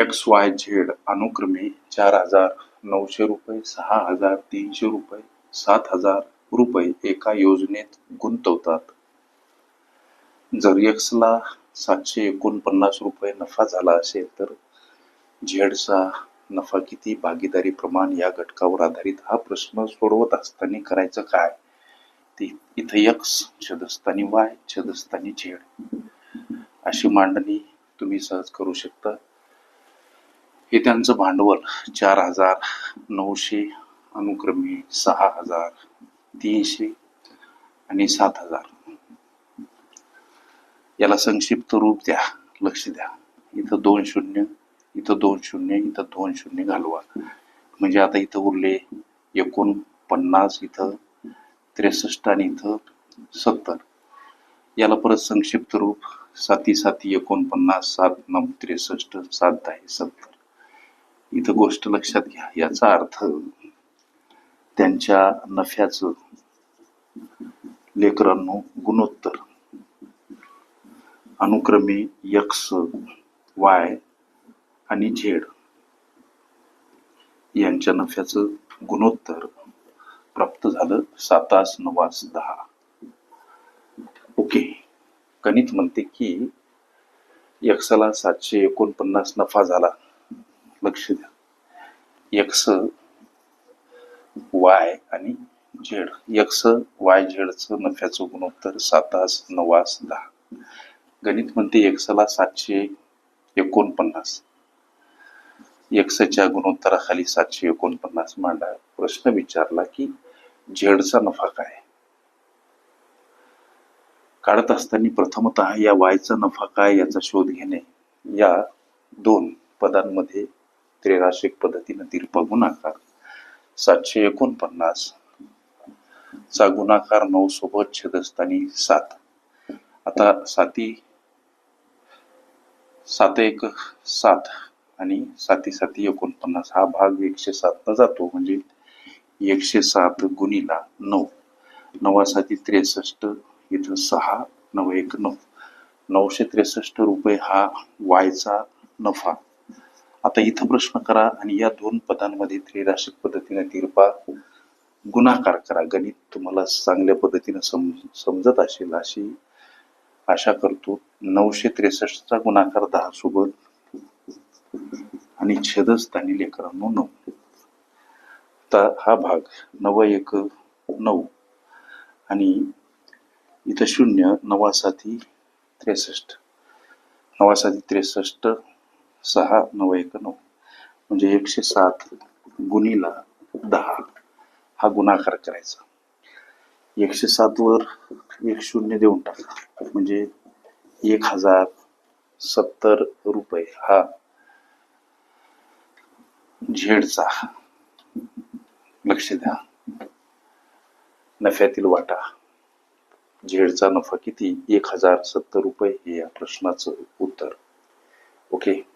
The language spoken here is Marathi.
एक्स वाय झेड अनुक्रमे चार हजार नऊशे रुपये सहा हजार तीनशे रुपये सात हजार रुपये एका योजनेत गुंतवतात. जर एक्सला सातशे एकोणपन्नास रुपये नफा झाला असेल तर झेडचा नफा किती? भागीदारी प्रमाण या घटकावर आधारित हा प्रश्न सोडवत असताना करायचं काय? ते इथं यक्स छदस्थानी वाय छदस्थानी झेड अशी मांडणी तुम्ही सहज करू शकता. हे त्यांचं भांडवल चार हजार नऊशे अनुक्रमे सहा हजार तीनशे आणि सात हजार. याला संक्षिप्त रूप द्या लक्ष द्या. इथं दोन शून्य इथं दोन शून्य इथं दोन शून्य घालवा. म्हणजे आता इथं उरले एकोणपन्नास इथं त्रेसष्ट आणि इथं सत्तर. याला परत संक्षिप्त रूप साती साती एकोणपन्नास सात नऊ त्रेसष्ट सात दहा सत्तर. इथं गोष्ट लक्षात घ्या. याचा अर्थ त्यांच्या नफ्याचं लेकरांनो गुणोत्तर. अनुक्रमे यक्स वाय आणि झेड यांच्या नफ्याचं गुणोत्तर प्राप्त झालं सातास नवास दहा. ओके. गणित म्हणते की यक्सला सातशे एकोणपन्नास नफा झाला. लक्ष द्या. एक्स वाय आणि झेड एक्स वाय झेडचं नफ्याचं गुणोत्तर सातास नवास दहा. गणित म्हणते एक्सला सातशे एकोणपन्नास. एक्सच्या गुणोत्तराखाली सातशे एकोणपन्नास मांडा. प्रश्न विचारला की झेडचा नफा काय? काढत असताना प्रथमत या वायचा नफा काय याचा शोध घेणे. या दोन पदांमध्ये त्रिराशिक पद्धतीनं तिरपा गुणाकार. सातशे एकोणपन्नास. चा गुणाकार नऊ सोबत छेदस्थानी सात. आता साती सात एक सात आणि साती साती एकोणपन्नास हा भाग एकशे सात न जातो म्हणजे एकशे सात गुणीला नऊ. नवा साती त्रेसष्ट इथं सहा नऊ एक नऊ. नऊशे त्रेसष्ट रुपये हा वायचा नफा. आता इथं प्रश्न करा आणि या दोन पदांमध्ये त्रिराशिक पद्धतीने तिरपा गुणाकार करा. गणित तुम्हाला चांगल्या पद्धतीने सम समजत असेल अशी आशा करतो. नऊशे त्रेसष्टचा गुणाकार दहा सोबत. आणि छेदस्थानी लेकरांनो नऊ. आता हा भाग नव एक नऊ. आणि इथं शून्य नवासाठी त्रेसष्ट. नवासाठी त्रेसष्ट सहा नऊ एक नऊ. म्हणजे एकशे सात गुणीला दहा. हा गुणाकार करायचा. एकशे सात वर एक शून्य देऊन टाका. म्हणजे एक हजार सत्तर रुपये हा झेडचा. लक्ष द्या. नफ्यातील वाटा. झेडचा नफा किती? एक हजार सत्तर रुपये हे या प्रश्नाचं उत्तर. ओके?